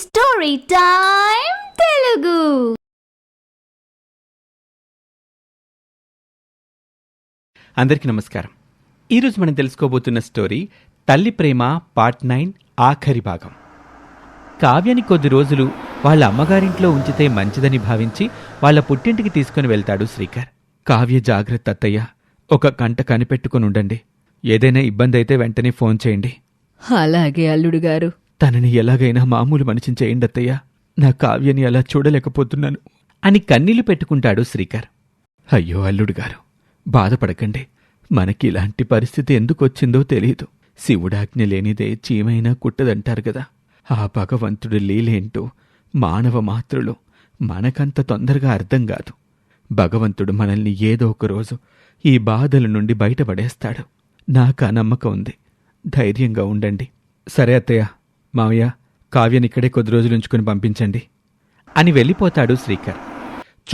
Story time Telugu అందరికీ నమస్కారం. ఈరోజు మనం తెలుసుకోబోతున్న స్టోరీ తల్లి ప్రేమ పార్ట్ నైన్ ఆఖరి భాగం. కావ్యని కొద్ది రోజులు వాళ్ళ అమ్మగారింట్లో ఉంచితే మంచిదని భావించి వాళ్ళ పుట్టింటికి తీసుకుని వెళ్తాడు శ్రీకర్. కావ్య జాగ్రత్త అత్తయ్య. ఒక కంట కనిపెట్టుకుని ఉండండి. ఏదైనా ఇబ్బంది అయితే వెంటనే ఫోన్ చేయండి. అలాగే అల్లుడు గారు. తనని ఎలాగైనా మామూలు మనిషిని చేయండి అత్తయ్య. నా కావ్యని అలా చూడలేకపోతున్నాను. అని కన్నీళ్ళు పెట్టుకుంటాడు శ్రీకర్. అయ్యో అల్లుడు గారు బాధపడకండి. మనకి ఇలాంటి పరిస్థితి ఎందుకు వచ్చిందో తెలియదు. శివుడాజ్ఞ లేనిదే చీమైనా కుట్టదంటారు కదా. ఆ భగవంతుడు లీలేంటో మానవ మాత్రులు మనకంత తొందరగా అర్థం కాదు. భగవంతుడు మనల్ని ఏదో ఒక రోజు ఈ బాధల నుండి బయటపడేస్తాడు. నాకు ఆ నమ్మకం ఉంది. ధైర్యంగా ఉండండి. సరే అత్తయ్య. మావయ్య కావ్యనిక్కడే కొద్ది రోజులుంచుకుని పంపించండి. అని వెళ్ళిపోతాడు శ్రీకర్.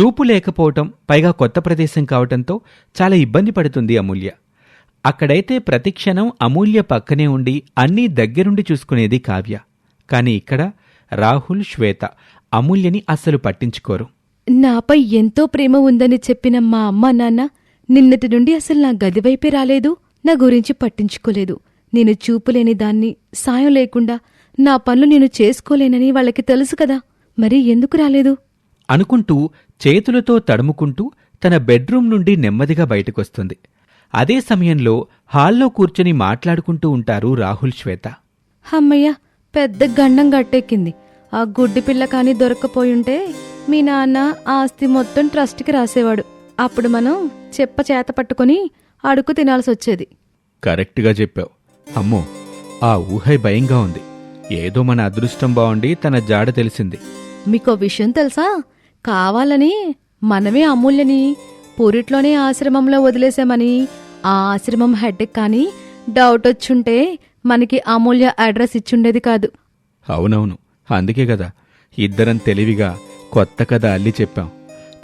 చూపు లేకపోవటం పైగా కొత్త ప్రదేశం కావటంతో చాలా ఇబ్బంది పడుతుంది అమూల్య. అక్కడైతే ప్రతిక్షణం అమూల్య పక్కనే ఉండి అన్నీ దగ్గరుండి చూసుకునేది కావ్య. కాని ఇక్కడ రాహుల్ శ్వేత అమూల్యని అస్సలు పట్టించుకోరు. నాపై ఎంతో ప్రేమ ఉందని చెప్పిన మా అమ్మ నాన్న నిన్నటి నుండి అసలు నా గదివైపే రాలేదు నా గురించి పట్టించుకోలేదు. నేను చూపులేని దాన్ని సాయం లేకుండా నా పనులు నేను చేసుకోలేనని వాళ్ళకి తెలుసు కదా. మరి ఎందుకు రాలేదు? అనుకుంటూ చేతులతో తడుముకుంటూ తన బెడ్రూం నుండి నెమ్మదిగా బయటకొస్తుంది. అదే సమయంలో హాల్లో కూర్చొని మాట్లాడుకుంటూ ఉంటారు రాహుల్ శ్వేత. అమ్మయ్య పెద్ద గండం గట్టెక్కింది. ఆ గుడ్డి పిల్ల కాని దొరక్కపోయుంటే మీ నాన్న ఆస్తి మొత్తం ట్రస్ట్కి రాసేవాడు. అప్పుడు మనం చెప్ప చేత పట్టుకొని అడుగు తినాల్సి వచ్చేది కరెక్ట్గా చెప్పావు. అమ్మో ఆ ఊహై భయంగా ఉంది. ఏదో మన అదృష్టం బాగుండి తన జాడ తెలిసింది. మీకో విషయం తెలుసా? కావాలని మనమే అమూల్యని పూరిట్లోనే ఆశ్రమంలో వదిలేసామని ఆ ఆశ్రమం హెడ్ కానీ డౌట్ వచ్చుంటే మనకి అమూల్య అడ్రస్ ఇచ్చుండేది కాదు. అవునవును. అందుకే కదా ఇద్దరం తెలివిగా కొత్త కథ అల్లి చెప్పాం.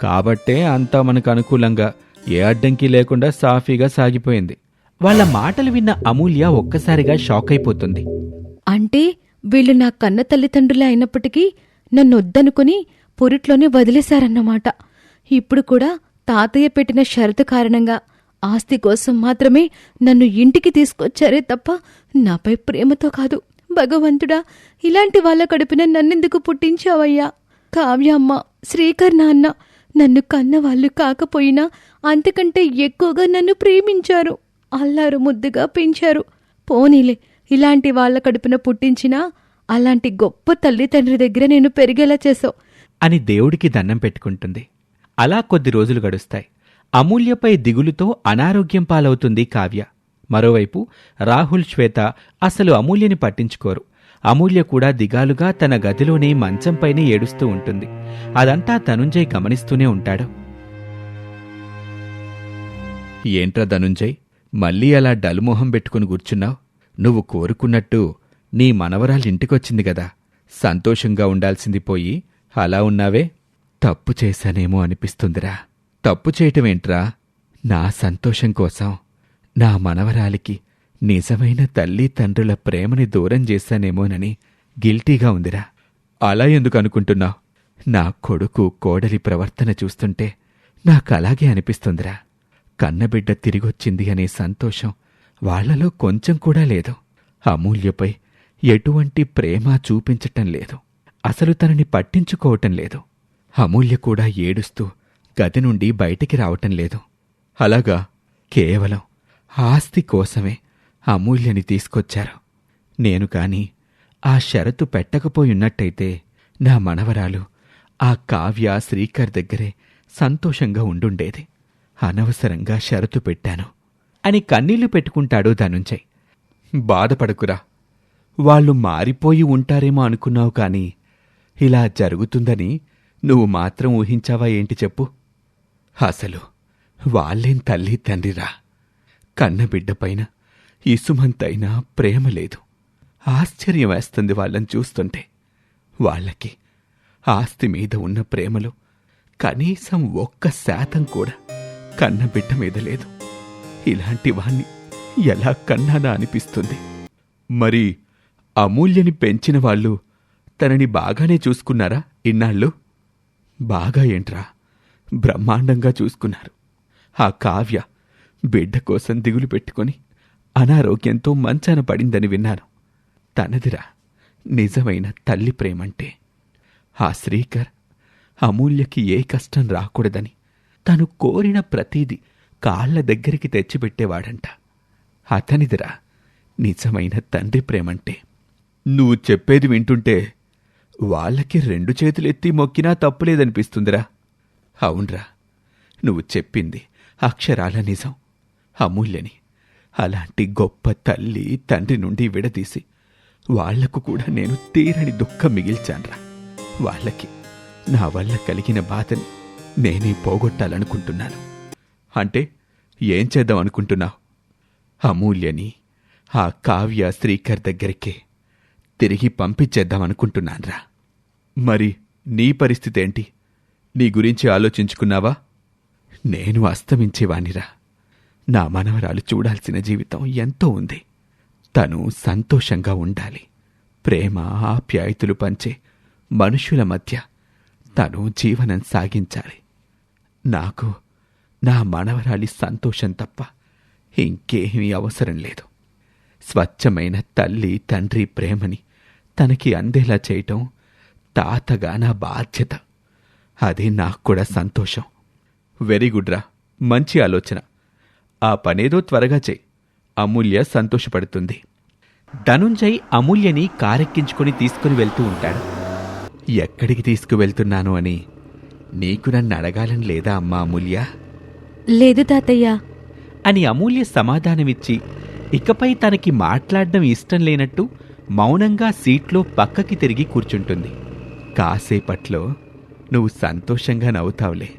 కాబట్టే అంతా మనకు అనుకూలంగా ఏ అడ్డంకి లేకుండా సాఫీగా సాగిపోయింది. వాళ్ళ మాటలు విన్న అమూల్య ఒక్కసారిగా షాక్ అయిపోతుంది. అంటే వీళ్ళు నా కన్న తల్లిదండ్రులే అయినప్పటికీ నన్ను వద్దనుకుని పొరిట్లోనే వదిలేశారన్నమాట. ఇప్పుడు కూడా తాతయ్య పెట్టిన షరతు కారణంగా ఆస్తి కోసం మాత్రమే నన్ను ఇంటికి తీసుకొచ్చారే తప్ప నాపై ప్రేమతో కాదు. భగవంతుడా ఇలాంటి వాళ్ళ కడుపున నన్నెందుకు పుట్టించావయ్యా? కావ్యమ్మ శ్రీకర్ నాన్న నన్ను కన్నవాళ్ళు కాకపోయినా అంతకంటే ఎక్కువగా నన్ను ప్రేమించారు. అల్లారు ముద్దుగా పెంచారు. పోనీలే ఇలాంటి వాళ్ళ కడుపున పుట్టించినా అలాంటి గొప్ప తల్లిదండ్రి దగ్గర నేను పెరిగేలా చేసావు అని దేవుడికి దండం పెట్టుకుంటుంది. అలా కొద్ది రోజులు గడుస్తాయి. అమూల్యపై దిగులుతో అనారోగ్యం పాలవుతుంది కావ్య. మరోవైపు రాహుల్ శ్వేత అసలు అమూల్యని పట్టించుకోరు. అమూల్య కూడా దిగాలుగా తన గదిలోనే మంచంపైనే ఏడుస్తూ ఉంటుంది. అదంతా ధనుంజయ్ గమనిస్తూనే ఉంటాడు. ఏంట్రా ధనుంజయ్? మళ్ళీ అలా డలుమొహం పెట్టుకుని కూర్చున్నావు? నువ్వు కోరుకున్నట్టు నీ మనవరాలింటికొచ్చింది గదా. సంతోషంగా ఉండాల్సింది పోయి అలా ఉన్నావే? తప్పు చేశానేమో అనిపిస్తుందిరా. తప్పు చేయటమేంట్రా? నా సంతోషం కోసం నా మనవరాలికి నిజమైన తల్లి తండ్రుల ప్రేమని దూరం చేశానేమోనని గిల్టీగా ఉందిరా. అలా ఎందుకు అనుకుంటున్నావు నా కొడుకు కోడలి ప్రవర్తన చూస్తుంటే నాకలాగే అనిపిస్తుందిరా. కన్నబిడ్డ తిరిగొచ్చింది అనే సంతోషం వాళ్ళలో కొంచెం కూడా లేదు. అమూల్యపై ఎటువంటి ప్రేమ చూపించటం లేదు. అసలు తనని పట్టించుకోవటం లేదు. అమూల్య కూడా ఏడుస్తూ గది నుండి బయటికి రావటం లేదు. అలాగా కేవలం ఆస్తి కోసమే అమూల్యని తీసుకొచ్చారు. నేను కాని ఆ షరతు పెట్టకపోయున్నట్టయితే నా మనవరాలు ఆ కావ్య శ్రీకర్ దగ్గరే సంతోషంగా ఉండుండేది. అనవసరంగా షరతు పెట్టాను. అని కన్నీళ్ళు పెట్టుకుంటాడు ధనుంజయ్. బాధపడకురా. వాళ్ళు మారిపోయి ఉంటారేమో అనుకున్నావు కాని ఇలా జరుగుతుందని నువ్వు మాత్రం ఊహించావా ఏంటి చెప్పు. అసలు వాళ్ళేం తల్లి తండ్రిరా. కన్నబిడ్డపైన ఇసుమంతైనా ప్రేమ లేదు. ఆశ్చర్యం వేస్తుంది వాళ్ళని చూస్తుంటే. వాళ్ళకి ఆస్తి మీద ఉన్న ప్రేమలో కనీసం ఒక్క శాతం కూడా కన్నబిడ్డ మీద లేదు. ఇలాంటి వాణ్ణి ఎలా కన్నానా అనిపిస్తుంది. మరి అమూల్యని పెంచిన వాళ్ళు తనని బాగానే చూసుకున్నారా ఇన్నాళ్ళు? బాగా ఏంట్రా? బ్రహ్మాండంగా చూసుకున్నారు. ఆ కావ్య బిడ్డ కోసం దిగులు పెట్టుకొని అనారోగ్యంతో మంచాన పడిందని విన్నాను. తనదిరా నిజమైన తల్లి ప్రేమంటే. ఆ శ్రీకర్ అమూల్యకి ఏ కష్టం రాకూడదని తను కోరిన ప్రతీది కాళ్ళ దగ్గరికి తెచ్చిపెట్టేవాడంట. అతనిదిరా నిజమైన తండ్రి ప్రేమంటే. నువ్వు చెప్పేది వింటుంటే వాళ్ళకి రెండు చేతులెత్తి మొక్కినా తప్పులేదనిపిస్తుందిరా. అవునరా నువ్వు చెప్పింది అక్షరాల నిజం అమూల్యని. అలాంటి గొప్ప తల్లి తండ్రి నుండి విడదీసి వాళ్ళకు కూడా నేను తీరని దుఃఖం మిగిల్చాన్రా. వాళ్ళకి నా వల్ల కలిగిన బాధని నేనే పోగొట్టాలనుకుంటున్నాను. అంటే ఏం చేద్దాం అనుకుంటున్నావు అమూల్యని ఆ కావ్య శ్రీకర్ దగ్గరికే తిరిగి పంపించేద్దాం అనుకుంటున్నాన్రా. మరి నీ పరిస్థితి ఏంటి నీ గురించి ఆలోచించుకున్నావా? నేను అస్తమించేవాణిరా నా మనవరాలు చూడాల్సిన జీవితం ఎంతో ఉంది. తను సంతోషంగా ఉండాలి. ప్రేమ ఆప్యాయతలు పంచే మనుషుల మధ్య తను జీవనం సాగించాలి. నాకు నా మనవరాలి సంతోషం తప్ప ఇంకేమీ అవసరం లేదు. స్వచ్ఛమైన తల్లి తండ్రి ప్రేమని తనకి అందేలా చేయటం తాతగా నా బాధ్యత. అది నాకు కూడా సంతోషం. వెరీ గుడ్ రా మంచి ఆలోచన. ఆ పనేదో త్వరగా చెయ్యి అమూల్య సంతోషపడుతుంది. ధనుంజయ్ అమూల్యని కారెక్కించుకొని తీసుకుని వెళ్తూ ఉంటాడు. ఎక్కడికి తీసుకువెళ్తున్నాను అని నీకు నన్ను అడగాలని లేదా అమ్మా అమూల్య? లేదు తాతయ్య. అని అమూల్య సమాధానమిచ్చి ఇకపై తనకి మాట్లాడడం ఇష్టం లేనట్టు మౌనంగా సీట్లో పక్కకి తిరిగి కూర్చుంటుంది. కాసేపట్లో నువ్వు సంతోషంగా నవ్వుతావులే.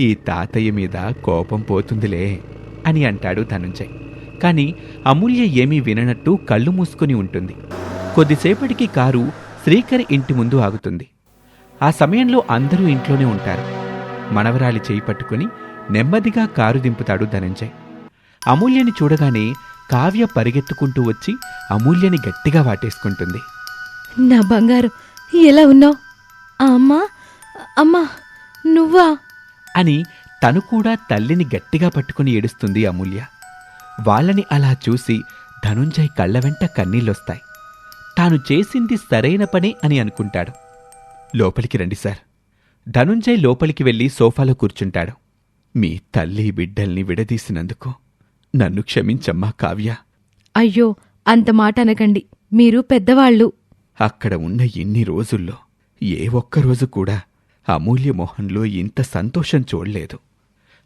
ఈ తాతయ్య మీద కోపం పోతుందిలే అని అంటాడు ధనుంజయ్. కాని అమూల్య ఏమీ విననట్టు కళ్ళు మూసుకుని ఉంటుంది. కొద్దిసేపటికి కారు శ్రీకర్ ఇంటి ముందు ఆగుతుంది. ఆ సమయంలో అందరూ ఇంట్లోనే ఉంటారు. మనవరాలి చేయి పట్టుకుని నెమ్మదిగా కారు దింపుతాడు ధనంజయ్. అమూల్యని చూడగానే కావ్య పరిగెత్తుకుంటూ వచ్చి అమూల్యని గట్టిగా వాటేసుకుంటుంది. నా బంగారు ఎలా ఉన్నావు? అమ్మా అమ్మా నువ్వా? అని తను కూడా తల్లిని గట్టిగా పట్టుకుని ఏడుస్తుంది అమూల్య. వాళ్ళని అలా చూసి ధనుంజయ్ కళ్ళ వెంట కన్నీళ్ళొస్తాయి. తాను చేసింది సరైన పని అని అనుకుంటాడు. లోపలికి రండి సార్. ధనుంజయ్ లోపలికి వెళ్ళి సోఫాలో కూర్చుంటాడు. మీ తల్లి బిడ్డల్ని విడదీసినందుకు నన్ను క్షమించమ్మా కావ్య. అయ్యో అంత మాట అనకండి. మీరు పెద్దవాళ్ళు. అక్కడ ఉన్న ఇన్ని రోజుల్లో ఏ ఒక్కరోజు కూడా అమూల్య మొహంలో ఇంత సంతోషం చూడలేదు.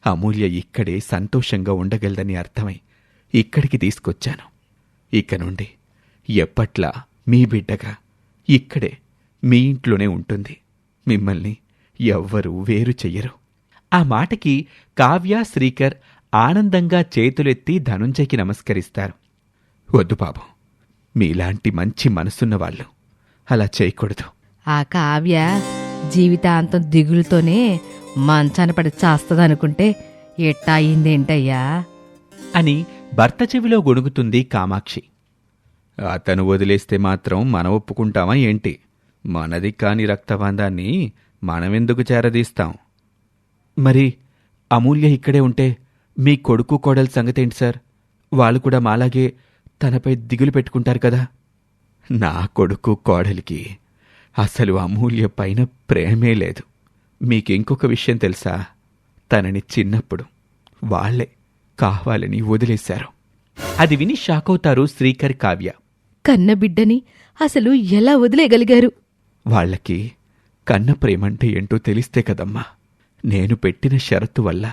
అమూల్య ఇక్కడే సంతోషంగా ఉండగలదని అర్థమై ఇక్కడికి తీసుకొచ్చాను. ఇక నుండి ఎప్పట్లా మీ బిడ్డగా ఇక్కడే మీ ఇంట్లోనే ఉంటుంది. మిమ్మల్ని ఎవ్వరూ వేరు చెయ్యరు. ఆ మాటకి కావ్య శ్రీకర్ ఆనందంగా చేతులెత్తి ధనుంజయ్కి నమస్కరిస్తారు. వద్దు బాబు మీలాంటి మంచి మనసున్న వాళ్ళు అలా చేయకూడదు. ఆ కావ్య జీవితాంతం దిగులుతోనే మంచాన పడి చాస్తదనుకుంటే ఎట్టా అయిందేంటయ్యా అని భర్త చెవిలో గొణుగుతుంది కామాక్షి. అతను వదిలేస్తే మాత్రం మనం ఒప్పుకుంటామా ఏంటి? మనది కాని రక్తబంధాన్ని మనమెందుకు చేరదీస్తాం? మరి అమూల్య ఇక్కడే ఉంటే మీ కొడుకు కోడల సంగతేంటి సార్? వాళ్ళు కూడా మాలాగే తనపై దిగులు పెట్టుకుంటారు కదా. నా కొడుకు కోడలికి అసలు అమూల్య పైన ప్రేమే లేదు. మీకింకొక విషయం తెలుసా? తనని చిన్నప్పుడు వాళ్ళే కావాలని వదిలేశారు. అది విని షాకవుతారు శ్రీకర్ కావ్య. కన్న బిడ్డని అసలు ఎలా వదిలేయగలిగారు? వాళ్ళకి కన్న ప్రేమంటే ఏంటో తెలిస్తే కదమ్మా. నేను పెట్టిన షరతు వల్ల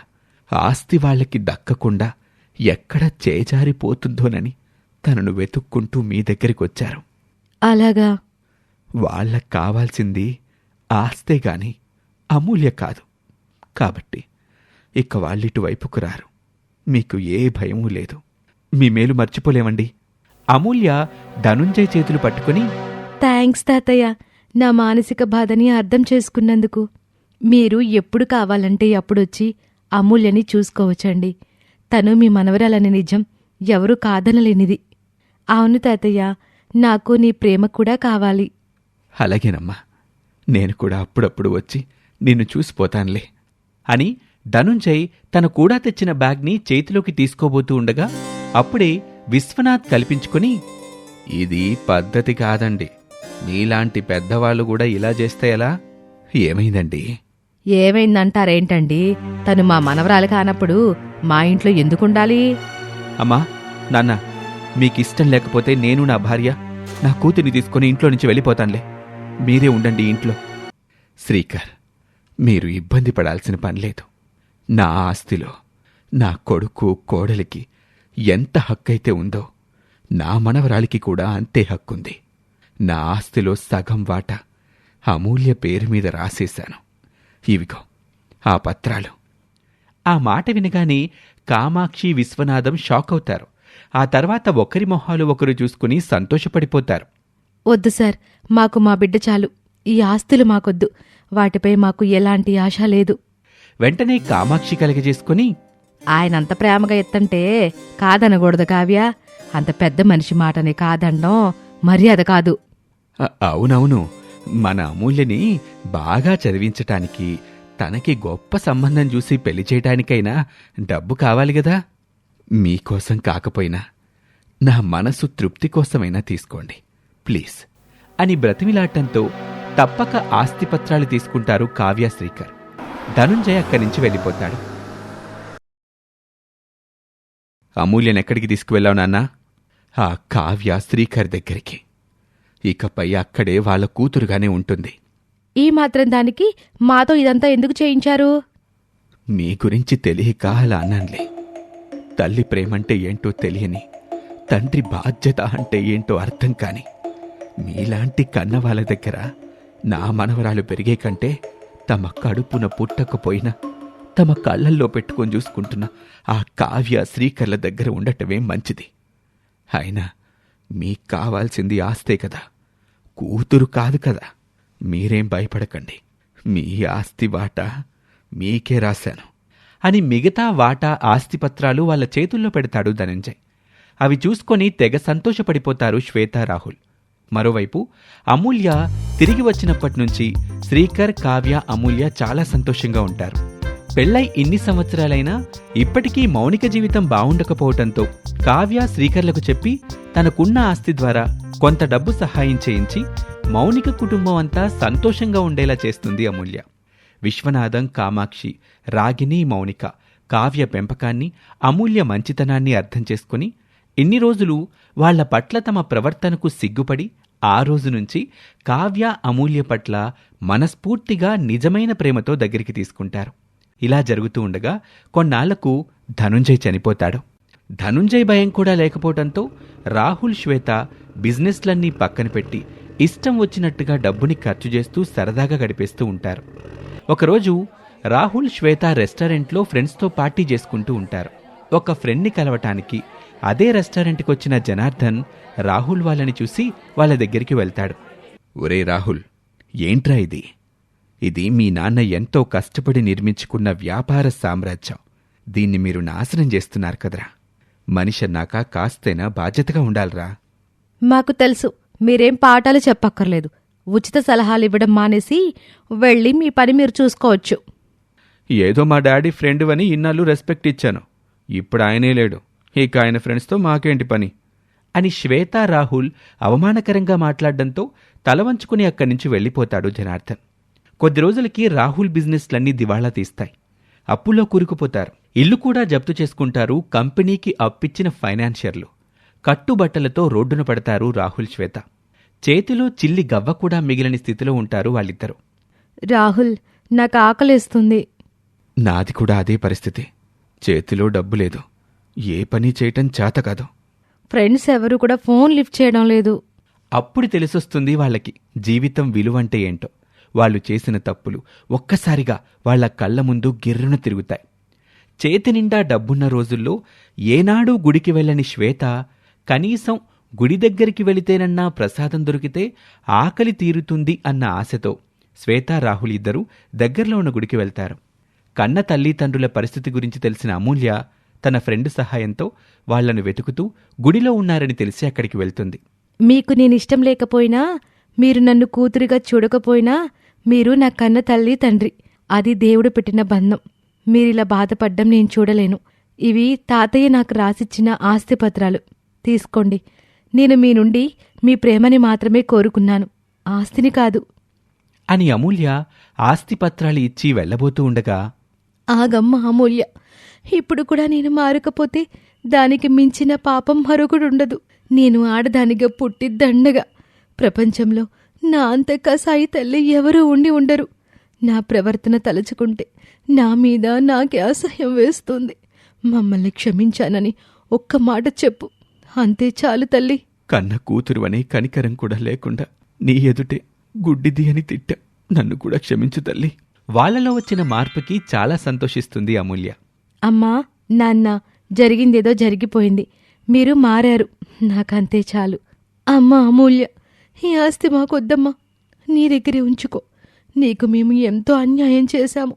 ఆస్తి వాళ్ళకి దక్కకుండా ఎక్కడ చేజారిపోతుందోనని తనను వెతుక్కుంటూ మీ దగ్గరికొచ్చారు అలాగా? వాళ్ళకు కావాల్సింది ఆస్తే గాని అమూల్య కాదు. కాబట్టి ఇక వాళ్ళిటు వైపుకు రారు. మీకు ఏ భయమూ లేదు. మీ మేలు మర్చిపోలేమండి. అమూల్య ధనుంజయ్ చేతులు పట్టుకుని థ్యాంక్స్ తాతయ్య. నా మానసిక బాధని అర్థం చేసుకున్నందుకు. మీరు ఎప్పుడు కావాలంటే అప్పుడొచ్చి అమూల్యని చూసుకోవచ్చండి. తను మీ మనవరాలని నిజం ఎవరూ కాదనలేనిది. అవును తాతయ్య నాకు నీ ప్రేమ కూడా కావాలి. అలాగేనమ్మా నేను కూడా అప్పుడప్పుడు వచ్చి నిన్ను చూసిపోతానులే అని ధనుంజయ్ తన కూడా తెచ్చిన బ్యాగ్ని చేతిలోకి తీసుకోబోతూ ఉండగా అప్పుడే విశ్వనాథ్ కల్పించుకుని ఇది పద్ధతి కాదండి. మీలాంటి పెద్దవాళ్ళు కూడా ఇలా చేస్తే ఎలా? ఏమైందండి? ఏమైందంటారేంటండి? తను మా మనవరాలు కానప్పుడు మా ఇంట్లో ఎందుకుండాలి? అమ్మా నాన్న మీకిష్టం లేకపోతే నేను నా భార్య నా కూతుర్ని తీసుకుని ఇంట్లో నుంచి వెళ్ళిపోతానులే. మీరే ఉండండి ఇంట్లో. శ్రీకర్ మీరు ఇబ్బంది పడాల్సిన పనిలేదు నా ఆస్తిలో నా కొడుకు కోడలికి ఎంత హక్కైతే ఉందో నా మనవరాలికి కూడా అంతే హక్కుంది. నా ఆస్తిలో సగం వాటా అమూల్య పేరు మీద రాసేశాను. ఇవిగో ఆ పత్రాలు. ఆ మాట వినగానే కామాక్షి విశ్వనాథం షాక్ అవుతారు ఆ తర్వాత ఒకరి మొహాలు ఒకరు చూసుకుని సంతోషపడిపోతారు. వద్దు సార్ మాకు మా బిడ్డ చాలు. ఈ ఆస్తులు మాకొద్దు. వాటిపై మాకు ఎలాంటి ఆశ లేదు. వెంటనే కామాక్షి కలిగజేసుకుని ఆయనంత ప్రేమగా ఎత్తంటే కాదనకూడదు కావ్య. అంత పెద్ద మనిషి మాటని కాదనడం మర్యాద కాదు. "అ- అవునవును. మన అమూల్యని బాగా చదివించటానికి తనకి గొప్ప సంబంధం చూసి పెళ్ళి చేయటానికైనా డబ్బు కావాలి కదా మీకోసం కాకపోయినా నా మనసు తృప్తి కోసమైనా తీసుకోండి. ప్లీజ్. అని బ్రతిమిలాటంతో తప్పక ఆస్తిపత్రాలు తీసుకుంటారు కావ్య శ్రీకర్. ధనుంజయ్ అక్కడి నుంచి వెళ్ళిపోతాడు. అమూల్యనెక్కడికి తీసుకువెళ్ళావు నాన్నా? ఆ కావ్య శ్రీకర్ దగ్గరికి. ఇకపై అక్కడే వాళ్ళ కూతురుగానే ఉంటుంది. ఈ మాత్రం దానికి మాతో ఇదంతా ఎందుకు చేయించారు? మీ గురించి తెలియక అలా అన్నానులే. తల్లి ప్రేమంటే ఏంటో తెలియని తండ్రి బాధ్యత అంటే ఏంటో అర్థం కాని మీలాంటి కన్నవాళ్ళ దగ్గర నా మనవరాలు పెరిగే కంటే తమ కడుపున పుట్టకపోయినా తమ కళ్ళల్లో పెట్టుకొని చూసుకుంటున్న ఆ కావ్య శ్రీకర్ల దగ్గర ఉండటమే మంచిది. అయినా మీకు కావాల్సింది ఆస్తే కదా. కూతురు కాదు కదా. మీరేం భయపడకండి. మీ ఆస్తి వాటా మీకే రాశాను. అని మిగతా వాటా ఆస్తిపత్రాలు వాళ్ళ చేతుల్లో పెడతాడు ధనంజయ్. అవి చూసుకొని తెగ సంతోషపడిపోతారు శ్వేత రాహుల్. మరోవైపు అమూల్య తిరిగి వచ్చినప్పటి నుంచి శ్రీకర్ కావ్య అమూల్య చాలా సంతోషంగా ఉంటారు. పెళ్ళై ఇన్ని సంవత్సరాలైనా ఇప్పటికీ మౌనిక జీవితం బావుండకపోవటంతో కావ్య శ్రీకర్లకు చెప్పి తనకున్న ఆస్తి ద్వారా కొంత డబ్బు సహాయం చేయించి మౌనిక కుటుంబం అంతా సంతోషంగా ఉండేలా చేస్తుంది అమూల్య. విశ్వనాథం కామాక్షి రాగిని మౌనిక కావ్య పెంపకాన్ని అమూల్య మంచితనాన్ని అర్థం చేసుకుని ఇన్ని రోజులు వాళ్ళ పట్ల తమ ప్రవర్తనకు సిగ్గుపడి ఆ రోజు నుంచి కావ్య అమూల్య పట్ల మనస్ఫూర్తిగా నిజమైన ప్రేమతో దగ్గరికి తీసుకుంటారు. ఇలా జరుగుతూ ఉండగా కొన్నాళ్ళకు ధనుంజయ్ చనిపోతాడు. ధనుంజయ్ భయం కూడా లేకపోవడంతో రాహుల్ శ్వేత బిజినెస్లన్నీ పక్కన పెట్టి ఇష్టం వచ్చినట్టుగా డబ్బుని ఖర్చు చేస్తూ సరదాగా గడిపేస్తూ ఉంటారు. ఒకరోజు రాహుల్ శ్వేత రెస్టారెంట్లో ఫ్రెండ్స్తో పార్టీ చేసుకుంటూ ఉంటారు. ఒక ఫ్రెండ్ని కలవటానికి అదే రెస్టారెంట్కి వచ్చిన జనార్దన్ రాహుల్ వాళ్ళని చూసి వాళ్ళ దగ్గరికి వెళ్తాడు. ఒరే రాహుల్ ఏంట్రా ఇది? ఇది మీ నాన్న ఎంతో కష్టపడి నిర్మించుకున్న వ్యాపార సామ్రాజ్యం. దీన్ని మీరు నాశనం చేస్తున్నారు కదరా. మనిషి అన్నాక కాస్తైనా బాధ్యతగా ఉండాలిరా. మాకు తెలుసు మీరేం పాఠాలు చెప్పక్కర్లేదు. ఉచిత సలహాలు ఇవ్వడం మానేసి వెళ్ళి మీ పని మీరు చూసుకోవచ్చు. ఏదో మా డాడీ ఫ్రెండ్ అని ఇన్నాళ్ళు రెస్పెక్ట్ ఇచ్చాను. ఇప్పుడు ఆయనే లేడు. ఇక ఆయన ఫ్రెండ్స్తో మాకేంటి పని? అని శ్వేత రాహుల్ అవమానకరంగా మాట్లాడడంతో తల వంచుకుని అక్కడి నుంచి వెళ్ళిపోతాడు జనార్దన్. కొద్ది రోజులకి రాహుల్ బిజినెస్లన్నీ దివాళా తీస్తాయి. అప్పుల్లో కూరుకుపోతారు. ఇల్లు కూడా జప్తు చేసుకుంటారు కంపెనీకి అప్పిచ్చిన ఫైనాన్షియర్లు. కట్టుబట్టలతో రోడ్డున పడతారు రాహుల్ శ్వేత. చేతిలో చిల్లి గవ్వ కూడా మిగిలిన స్థితిలో ఉంటారు వాళ్ళిద్దరూ. రాహుల్ నాకు ఆకలేస్తుంది. నాది కూడా అదే పరిస్థితి. చేతిలో డబ్బు లేదు. ఏ పని చేయటం చేత కాదు. ఫ్రెండ్స్ ఎవరు కూడా ఫోన్ లిఫ్ట్ చేయడం లేదు. అప్పుడు తెలిసొస్తుంది వాళ్ళకి జీవితం విలువంటే ఏంటో. వాళ్ళు చేసిన తప్పులు ఒక్కసారిగా వాళ్ళ కళ్ళ ముందు గిర్రున తిరుగుతాయి. చేతి నిండా డబ్బున్న రోజుల్లో ఏనాడూ గుడికి వెళ్ళని శ్వేత కనీసం గుడి దగ్గరికి వెళితేనన్నా ప్రసాదం దొరికితే ఆకలి తీరుతుంది అన్న ఆశతో శ్వేత రాహుల్ ఇద్దరూ దగ్గరలో ఉన్న గుడికి వెళ్తారు. కన్న తల్లిదండ్రుల పరిస్థితి గురించి తెలిసిన అమూల్య తన ఫ్రెండ్ సహాయంతో వాళ్ళను వెతుకుతూ గుడిలో ఉన్నారని తెలిసి అక్కడికి వెళ్తుంది. మీకు నేనిష్టం లేకపోయినా మీరు నన్ను కూతురిగా చూడకపోయినా మీరు నా కన్న తల్లి తండ్రి. అది దేవుడు పెట్టిన బంధం. మీరిలా బాధపడ్డం నేను చూడలేను. ఇవి తాతయ్య నాకు రాసిచ్చిన ఆస్తిపత్రాలు. తీసుకోండి. నేను మీ నుండి మీ ప్రేమని మాత్రమే కోరుకున్నాను. ఆస్తిని కాదు. అని అమూల్య ఆస్తిపత్రాలు ఇచ్చి వెళ్ళబోతూ ఉండగా ఆగమ్మ అమూల్య. ఇప్పుడు కూడా నేను మారకపోతే దానికి మించిన పాపం మరొకడుండదు. నేను ఆడదానిగా పుట్టి దండగా. ప్రపంచంలో నా అంత కసాయి తల్లి ఎవరూ ఉండి ఉండరు. నా ప్రవర్తన తలుచుకుంటే నా మీద నాకే అసహ్యం వేస్తుంది. మమ్మల్ని క్షమించానని ఒక్క మాట చెప్పు. అంతే చాలు తల్లి. కన్న కూతురు అనే కనికరం కూడా లేకుండా నీ ఎదుటే గుడ్డిది అని తిట్టా. నన్ను కూడా క్షమించు తల్లి. వాళ్ళలో వచ్చిన మార్పుకి చాలా సంతోషిస్తుంది అమూల్య. అమ్మా నాన్న జరిగిందేదో జరిగిపోయింది. మీరు మారారు. నాకంతే చాలు. అమ్మా అమూల్య. ఈ ఆస్తి మాకొద్దమ్మా. నీ దగ్గరే ఉంచుకో. నీకు మేము ఎంతో అన్యాయం చేశాము.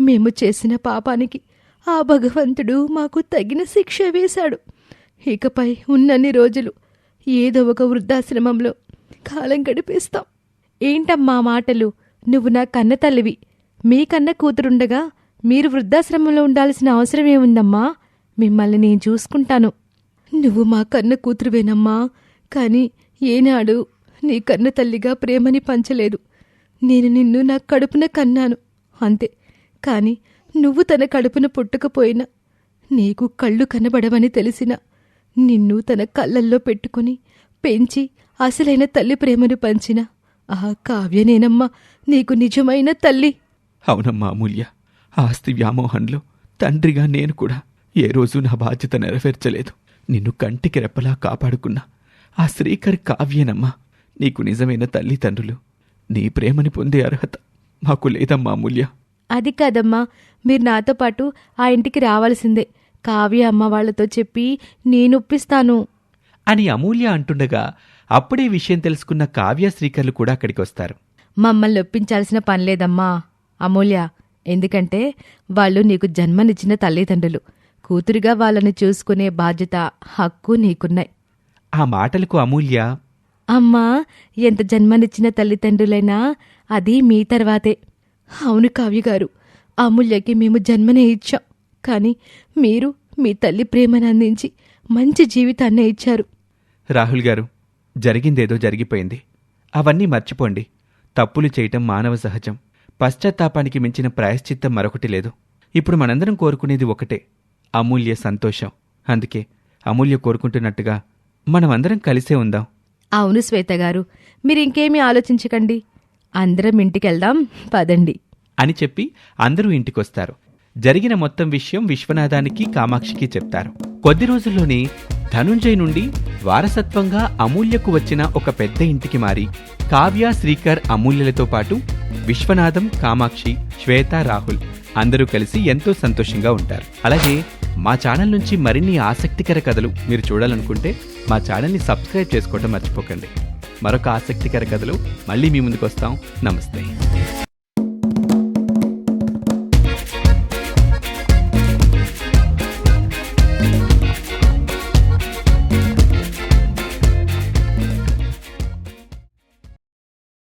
మేము చేసిన పాపానికి ఆ భగవంతుడు మాకు తగిన శిక్ష వేశాడు. ఇకపై ఉన్నన్ని రోజులు ఏదో ఒక వృద్ధాశ్రమంలో కాలం గడిపేస్తాం. ఏంటమ్మా మాటలు? నువ్వు నా కన్న తల్లివి. మీ కన్న కూతురుండగా మీరు వృద్ధాశ్రమంలో ఉండాల్సిన అవసరం ఏముందమ్మా మిమ్మల్ని నేను చూసుకుంటాను. నువ్వు మా కన్న కూతురువేనమ్మా. కానీ ఏనాడు నీ కన్న తల్లిగా ప్రేమని పంచలేదు. నేను నిన్ను నా కడుపున కన్నాను. అంతే. కాని నువ్వు తన కడుపున పుట్టకపోయినా నీకు కళ్ళు కనబడవని తెలిసిన నిన్ను తన కళ్ళల్లో పెట్టుకుని పెంచి అసలైన తల్లి ప్రేమను పంచిన ఆ కావ్యనేనమ్మా నీకు నిజమైన తల్లి. అవునమ్మా అమూల్య. ఆస్తి వ్యామోహంలో తండ్రిగా నేను కూడా ఏ రోజు నా బాధ్యత నెరవేర్చలేదు. నిన్ను కంటికి రెప్పలా కాపాడుకున్నా. ఆ శ్రీకర్ కావ్యేనమ్మా. నీకు నిజమైన తల్లిదండ్రులు. నీ ప్రేమని పొందే అర్హత మాకు లేదమ్మా అమూల్య. అది కాదమ్మా. మీరు నాతో పాటు ఆ ఇంటికి రావాల్సిందే. కావ్య అమ్మ వాళ్ళతో చెప్పి నేను ఒప్పిస్తాను అని అమూల్య అంటుండగా అప్పుడే విషయం తెలుసుకున్న కావ్య శ్రీకర్లు కూడా అక్కడికి వస్తారు. మమ్మల్ని ఒప్పించాల్సిన పనిలేదమ్మా అమూల్య. ఎందుకంటే వాళ్ళు నీకు జన్మనిచ్చిన తల్లిదండ్రులు. కూతురిగా వాళ్ళని చూసుకునే బాధ్యత హక్కు నీకున్నాయి. ఆ మాటలకు అమూల్య అమ్మా ఎంత జన్మనిచ్చిన తల్లిదండ్రులైనా అది మీ తర్వాతే. అవును కావ్యగారు అమూల్యకి మేము జన్మనే ఇచ్చాం. కానీ మీరు మీ తల్లి ప్రేమను అందించి మంచి జీవితాన్నే ఇచ్చారు. రాహుల్ గారు జరిగిందేదో జరిగిపోయింది. అవన్నీ మర్చిపోండి. తప్పులు చేయటం మానవ సహజం. పశ్చాత్తాపానికి మించిన ప్రాయశ్చిత్తం మరొకటి లేదు. ఇప్పుడు మనందరం కోరుకునేది ఒకటే అమూల్య సంతోషం. అందుకే అమూల్య కోరుకుంటున్నట్టుగా మనమందరం కలిసే ఉందాం. అవును శ్వేత గారు మీరు ఆలోచించకండి. అందరం ఇంటికెళ్దాం పదండి. అని చెప్పి అందరూ ఇంటికొస్తారు. జరిగిన మొత్తం విషయం విశ్వనాథానికి కామాక్షికి చెప్తారు. కొద్ది రోజుల్లోనే ధనుంజయ్ నుండి వారసత్వంగా అమూల్యకు వచ్చిన ఒక పెద్ద ఇంటికి మారి కావ్య శ్రీకర్ అమూల్యలతో పాటు విశ్వనాథం కామాక్షి శ్వేత రాహుల్ అందరూ కలిసి ఎంతో సంతోషంగా ఉంటారు. అలాగే మా ఛానల్ నుంచి మరిన్ని ఆసక్తికర కథలు మీరు చూడాలనుకుంటే మా ఛానల్ని సబ్స్క్రైబ్ చేసుకోవడం మర్చిపోకండి. మరొక ఆసక్తికర కథలు మళ్ళీ మీ ముందుకు వస్తాం. నమస్తే.